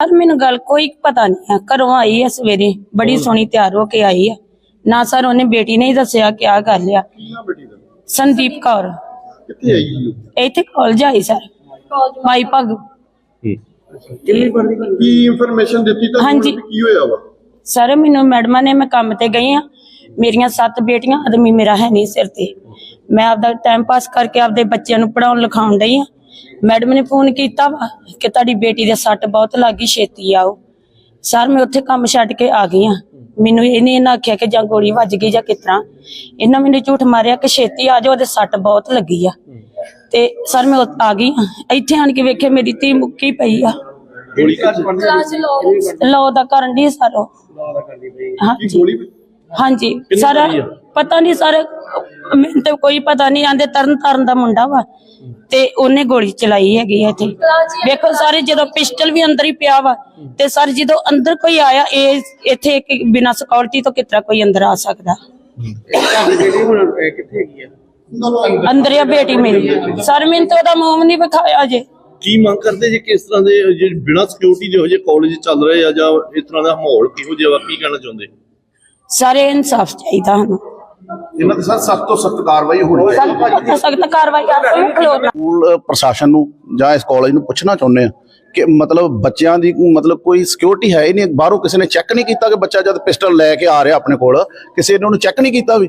Sir ਮੈਨੂੰ ਗੱਲ ਕੋਈ ਪਤਾ ਨਹੀਂ ਹੈ ਘਰੋਂ ਆਈ ਹੈ ਸਵੇਰੇ। ਬੜੀ ਸੋਹਣੀ ਤਿਆਰ ਹੋ ਕੇ ਆਈ ਹੈ ਨਾ ਸਰ ਉਹਨੇ ਬੇਟੀ ਨੇ ਹੀ ਦੱਸਿਆ ਕਿ ਆ। ਕਰ ਲਿਆ ਬੇਟੀ ਦਾ? ਸੰਦੀਪ ਕੌਰ। ਕਿੱਥੇ ਆਈ? ਇੱਥੇ ਕਾਲਜ ਆਈ ਸਰ। ਮਾਈ ਭਗ। ਕੀ ਇਨਫੋਰਮੇਸ਼ਨ ਦਿੱਤੀ ਤਾਂ ਹਾਂਜੀ। ਕੀ ਹੋਇਆ ਵਾ? ਸਰ ਮੈਨੂੰ ਮੈਡਮਾਂ ਨੇ ਮੈਂ ਕੰਮ ਤੇ ਗਈ ਆ। ਮੇਰੀਆਂ ਸੱਤ ਬੇਟੀਆਂ ਆਦਮੀ ਮੇਰਾ ਹੈ ਨਹੀਂ ਸਿਰ ਤੇ। ਮੈਂ ਆਪਦਾ ਟਾਈਮ ਪਾਸ ਕਰਕੇ ਆਪਦੇ ਬੱਚਿਆਂ ਨੂੰ ਪੜਾਉਣ ਲਿਖਾਉਣ ਡਈ ਆ। ਮੈਡਮ ਨੇ ਫੋਨ ਕੀਤਾ ਵਾ ਕਿ ਤੁਹਾਡੀ ਬੇਟੀ ਦੇ ਸੱਟ ਬਹੁਤ ਲੱਗੀ ਛੇਤੀ ਆਓ। ਸਰ ਮੈਂ ਉੱਥੇ ਕੰਮ ਛੱਡ ਕੇ ਆ ਗਈ ਆ ਮੈਨੂੰ ਇਹਨੇ ਇਹਨਾਂ ਆਖਿਆ ਕਿ ਜਾਂ ਗੋਲੀ ਵੱਜ ਗਈ ਜਾਂ ਕਿਸ ਤਰ੍ਹਾਂ। ਇਹਨਾਂ ਮੈਨੂੰ ਝੂਠ ਮਾਰਿਆ ਕਿ ਛੇਤੀ ਆ ਜਾਓ ਉਹਦੇ ਸੱਟ ਬਹੁਤ ਲੱਗੀ ਆ। ਤੇ ਸਰ ਮੈਂ ਉੱਥੇ ਆ ਗਈ ਆਂ। ਇੱਥੇ ਆਣ ਕੇ ਵੇਖਿਆ ਮੇਰੀ ਧੀ ਮੁੱਕੀ ਪਈ ਆ। ਗੋਲੀ ਲੋ ਦਾ ਕਰਨ ਦੀ ਸਰ ਉਹ। ਕੀ ਹਾਂਜੀ। ਗੋਲੀ ਹਾਂਜੀ। ਸਰ ਪਤਾ ਨਹੀਂ ਸਰ ਮੈਨੂੰ ਤੇ ਕੋਈ ਪਤਾ ਨਹੀਂ ਆਂਦੇ ਤਰਨ ਤਰਨ ਦਾ ਮੁੰਡਾ ਵਾ। ਤੇ ਉਹਨੇ ਗੋਲੀ ਚਲਾਈ ਹੈਗੀ ਆ ਇੱਥੇ। ਵੇਖੋ ਸਾਰੇ ਜਦੋਂ ਪਿਸਟਲ ਵੀ ਅੰਦਰ ਹੀ ਪਿਆ ਵਾ ਤੇ ਸਰ ਜਦੋਂ ਅੰਦਰ ਕੋਈ ਆਇਆ ਇਹ ਇੱਥੇ ਇੱਕ ਬਿਨਾ ਸਿਕਿਉਰਿਟੀ ਤੋਂ ਕਿਤਰਾ ਕੋਈ ਅੰਦਰ ਆ ਸਕਦਾ। ਅੰਦਰ ਆ ਬੇਟੀ ਮੇਰੀ। ਸਰ ਮੈਨੂੰ ਤਾਂ ਉਹਦਾ ਮੂੰਹ ਨਹੀਂ ਵਿਖਾਇਆ ਜੇ ਕੀ ਮੰਗ ਕਰਦੇ ਜੇ ਕਿਸ ਤਰ੍ਹਾਂ ਦੇ ਜੇ ਬਿਨਾਂ ਸਿਕਿਉਰਿਟੀ ਦੇ ਹੋ ਜੇ ਕਾਲਜ ਚੱਲ ਰਹੇ ਆ ਜਾਂ ਇਸ ਤਰ੍ਹਾਂ ਦਾ ਮਾਹੌਲ ਕਿਹੋ ਜਿਹਾ ਵਾ? ਕੀ ਕਹਿਣਾ ਚਾਹੁੰਦੇ? ਸਾਰੇ ਇਨਸਾਫ ਚਾਹੀਦਾ ਸਾਨੂੰ। ਇਹਨਾਂ ਤੇ ਸਰ ਸਖਤ ਤੋਂ ਸਖਤ ਕਾਰਵਾਈ ਹੋਣੀ ਸਖਤ ਸਖਤ ਕਾਰਵਾਈ ਆਪੇ ਖਲੋਣਾ ਸਕੂਲ ਪ੍ਰਸ਼ਾਸਨ ਨੂੰ ਜਾਂ ਇਸ ਕਾਲਜ ਨੂੰ ਪੁੱਛਣਾ ਚਾਹੁੰਦੇ ਆ ਕਿ ਮਤਲਬ ਬੱਚਿਆਂ ਦੀ ਮਤਲਬ ਕੋਈ ਸਿਕਿਉਰਿਟੀ ਹੈ ਹੀ ਨਹੀਂ ਬਾਹਰੋਂ ਕਿਸੇ ਨੇ ਚੈੱਕ ਨਹੀਂ ਕੀਤਾ ਕਿ ਬੱਚਾ ਜਦ ਪਿਸਟਲ ਲੈ ਕੇ ਆ ਰਿਹਾ ਆਪਣੇ ਕੋਲ ਕਿਸੇ ਨੇ ਉਹਨੂੰ ਚੈੱਕ ਨਹੀਂ ਕੀਤਾ ਵੀ?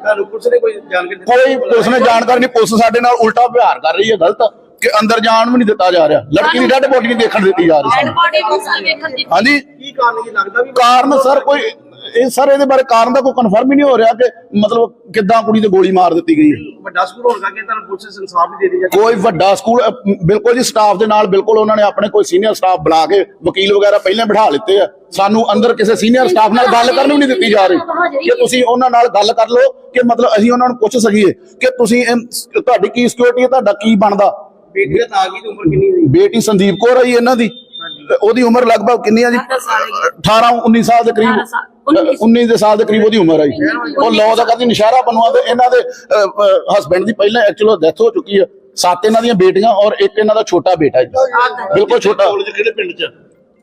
ਤੁਹਾਨੂੰ ਪੁਲਿਸ ਨੇ ਕੋਈ ਜਾਣਕਾਰੀ ਕੋਈ ਪੁਲਿਸ ਨੇ ਜਾਣਕਾਰੀ ਨਹੀਂ ਪੁਲਿਸ ਸਾਡੇ ਨਾਲ ਉਲਟਾ ਵਿਵਹਾਰ ਕਰ ਰਹੀ ਹੈ ਗਲਤ। ਕਿ ਅੰਦਰ ਜਾਣ ਵੀ ਨਹੀਂ ਦਿੱਤਾ ਜਾ ਰਿਹਾ। ਲੜਕੀ ਦੀ ਡੈੱਡ ਬੋਡੀ ਨਹੀਂ ਦੇਖਣ ਦਿੱਤੀ ਜਾ ਰਹੀ ਸਾਨੂੰ ਹਾਂਜੀ। ਕੀ ਕਾਰਨ ਕੀ ਲੱਗਦਾ ਵੀ ਕਾਰਨ ਸਰ ਕੋਈ ਇਹ ਸਰ ਇਹਦੇ ਬਾਰੇ ਕਾਰਨ ਦਾ ਕੋਈ ਕਨਫਰਮ ਹੀ ਨਹੀਂ ਹੋ ਰਿਹਾ ਕਿ ਮਤਲਬ ਕਿੱਦਾਂ ਕੁੜੀ ਤੇ ਗੋਲੀ ਮਾਰ ਦਿੱਤੀ ਗਈ। ਹੈ ਵੱਡਾ ਸਕੂਲ ਹੋਣ ਕਰਕੇ ਤੁਹਾਨੂੰ ਪੁਲਿਸ ਇਨਸਾਫ ਨਹੀਂ ਦੇ ਰਹੀ ਜਾਂ ਕੋਈ ਵੱਡਾ ਸਕੂਲ ਅ, ਬਿਲਕੁਲ ਜੀ ਸਟਾਫ ਦੇ ਨਾਲ ਬਿਲਕੁਲ ਉਹਨਾਂ ਨੇ ਆਪਣੇ ਕੋਈ ਸੀਨੀਅਰ ਸਟਾਫ ਬੁਲਾ ਕੇ ਵਕੀਲ ਵਗੈਰਾ ਪਹਿਲਾਂ ਬਿਠਾ ਲਿੱਤੇ ਆ। ਸਾਨੂੰ ਅੰਦਰ ਕਿਸੇ ਸੀਨੀਅਰ ਸਟਾਫ ਨਾਲ ਗੱਲ ਕਰਨ ਵੀ ਨਹੀਂ ਦਿੱਤੀ ਜਾ ਰਹੀ ਕਿ ਤੁਸੀਂ ਉਹਨਾਂ ਨਾਲ ਗੱਲ ਕਰ ਲਓ ਕਿ ਮਤਲਬ ਅਸੀਂ ਉਹਨਾਂ ਨੂੰ ਪੁੱਛ ਸਕੀਏ ਕਿ ਤੁਸੀਂ ਇਹ- ਤੁਹਾਡੀ ਕੀ ਸਿਕਿਉਰਿਟੀ ਹੈ ਤੁਹਾਡਾ ਕੀ ਬਣਦਾ? ਬੇਟੀ ਦਾ ਤਾਂ ਕੀ ਉਮਰ ਕਿੰਨੀ ਹੈ ਬੇਟੀ ਸੰਦੀਪ ਕੌਰ ਜੀ ਇਹਨਾਂ ਦੀ। ਉਹਦੀ ਉਮਰ ਲਗਭਗ ਕਿੰਨੀ ਆ ਜੀ? 18 19 ਸਾਲ ਦੇ ਕਰੀਬ। 19 ਦੇ ਸਾਲ ਦੇ ਕਰੀਬ ਉਹਦੀ ਉਮਰ ਜੀ ਉਹ ਲਾਅ ਦਾ ਕਦੀ ਨਿਸ਼ਾਰਾ ਬਣਵਾ ਤੇ ਇਹਨਾਂ ਦੇ ਹਸਬੰਡ ਦੀ ਪਹਿਲਾਂ ਐਕਚੁਅਲ ਡੈਥ ਹੋ ਚੁੱਕੀ ਹੈ ਸੱਤ ਇਹਨਾਂ ਦੀਆਂ ਬੇਟੀਆਂ ਔਰ ਇੱਕ ਇਹਨਾਂ ਦਾ ਛੋਟਾ ਬੇਟਾ ਜੀ। ਬਿਲਕੁਲ ਛੋਟਾ। ਕਾਲਜ ਕਿਹੜੇ ਪਿੰਡ 'ਚ? ਆ?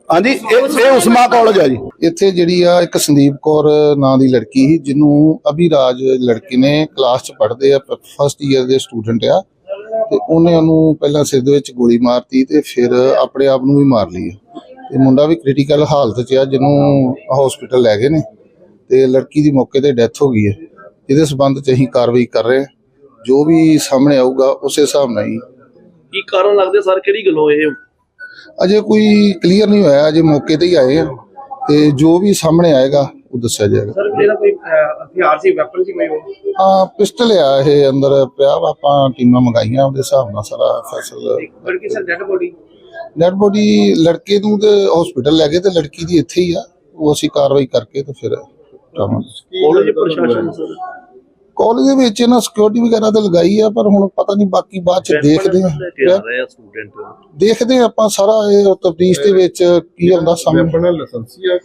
ਹਾਂਜੀ ਇਹ ਇਹ ਉਸਮਾ ਕਾਲਜ ਹੈ ਜੀ। ਇੱਥੇ ਜਿਹੜੀ ਆ ਇੱਕ ਸੰਦੀਪ ਕੌਰ ਨਾਂ ਦੀ ਲੜਕੀ ਸੀ ਜਿਹਨੂੰ ਅਭਿਰਾਜ ਲੜਕੀ ਨੇ ਕਲਾਸ 'ਚ ਪੜ੍ਹਦੇ ਆ ਫਸਟ ਈਅਰ ਦੇ ਸਟੂਡੈਂਟ ਆ। ਤੇ ਉਹਨੇ ਉਹਨੂੰ ਪਹਿਲਾਂ ਸਿਰ ਦੇ ਵਿੱਚ ਗੋਲੀ ਮਾਰਤੀ ਤੇ ਫਿਰ ਆਪਣੇ ਆਪ ਨੂੰ ਵੀ ਮਾਰ ਲਈ ਆ। ਤੇ ਮੁੰਡਾ ਵੀ ਕ੍ਰਿਟੀਕਲ ਹਾਲਤ 'ਚ ਆ ਜਿਹਨੂੰ ਹਸਪੀਟਲ ਲੈ ਗਏ ਨੇ ਤੇ ਲੜਕੀ ਦੀ ਮੌਕੇ ਤੇ ਡੈਥ ਹੋ ਗਈ ਹੈ। ਇਹਦੇ ਸਬੰਧ 'ਚ ਅਸੀਂ ਕਾਰਵਾਈ ਕਰ ਰਹੇ ਹਾਂ। ਜੋ ਵੀ ਸਾਹਮਣੇ ਆਊਗਾ ਉਸੇ ਹਿਸਾਬ ਨਾਲ ਹੀ। ਕੀ ਕਾਰਨ ਲੱਗਦੇ ਸਰ? ਕਿਹੜੀ ਗੱਲੋਂ ਇਹ? ਅਜੇ ਕੋਈ ਕਲੀਅਰ ਨਹੀਂ ਹੋਇਆ ਅਜੇ ਮੌਕੇ ਤੇ ਹੀ ਆਏ ਆ। ਤੇ ਜੋ ਵੀ ਸਾਹਮਣੇ ਆਏਗਾ ਉਹ ਦੱਸਿਆ ਜਾਏਗਾ। ਸਰ ਇਹਦਾ ਕੋਈ ਹਥਿਆਰ ਸੀ ਵੈਪਨ ਸੀ ਕੋਈ ਉਹ? ਆ ਪਿਸਟਲ ਆ ਇਹ ਅੰਦਰ ਪਿਆ ਆਪਾਂ ਟੀਮਾਂ ਮੰਗਾਈਆਂ ਉਹਦੇ ਹਿਸਾਬ ਨਾਲ ਸਾਰਾ ਫੈਸਲ ਲੜਕੀ sir dead body dead body ਲੜਕੇ ਨੂੰ ਤੇ ਹਸਪੀਟਲ ਲੈ ਗਏ ਤੇ ਲੜਕੀ ਦੀ ਇੱਥੇ ਹੀ ਆ। ਉਹ ਅਸੀਂ ਕਾਰਵਾਈ ਕਰਕੇ ਤੇ ਫਿਰ ਕਾਲਜ ਪ੍ਰਸ਼ਾਸਨ ਸਰ? ਕਾਲਜ ਦੇ ਵਿੱਚ ਇਹਨਾਂ ਸਿਕਿਉਰਿਟੀ ਵਗੈਰਾ ਤੇ ਲਗਾਈ ਆ ਪਰ ਹੁਣ ਪਤਾ ਨਹੀਂ ਬਾਕੀ ਬਾਅਦ ਚ ਦੇਖਦੇ ਆ। ਦੇਖਦੇ ਆ ਆਪਾਂ ਸਾਰਾ ਇਹ ਤਫਤੀਸ਼ ਦੇ ਵਿੱਚ ਕੀ ਹੁੰਦਾ ਸਾਹਮਣੇ ਲਾਇਸੈਂਸੀ ਆ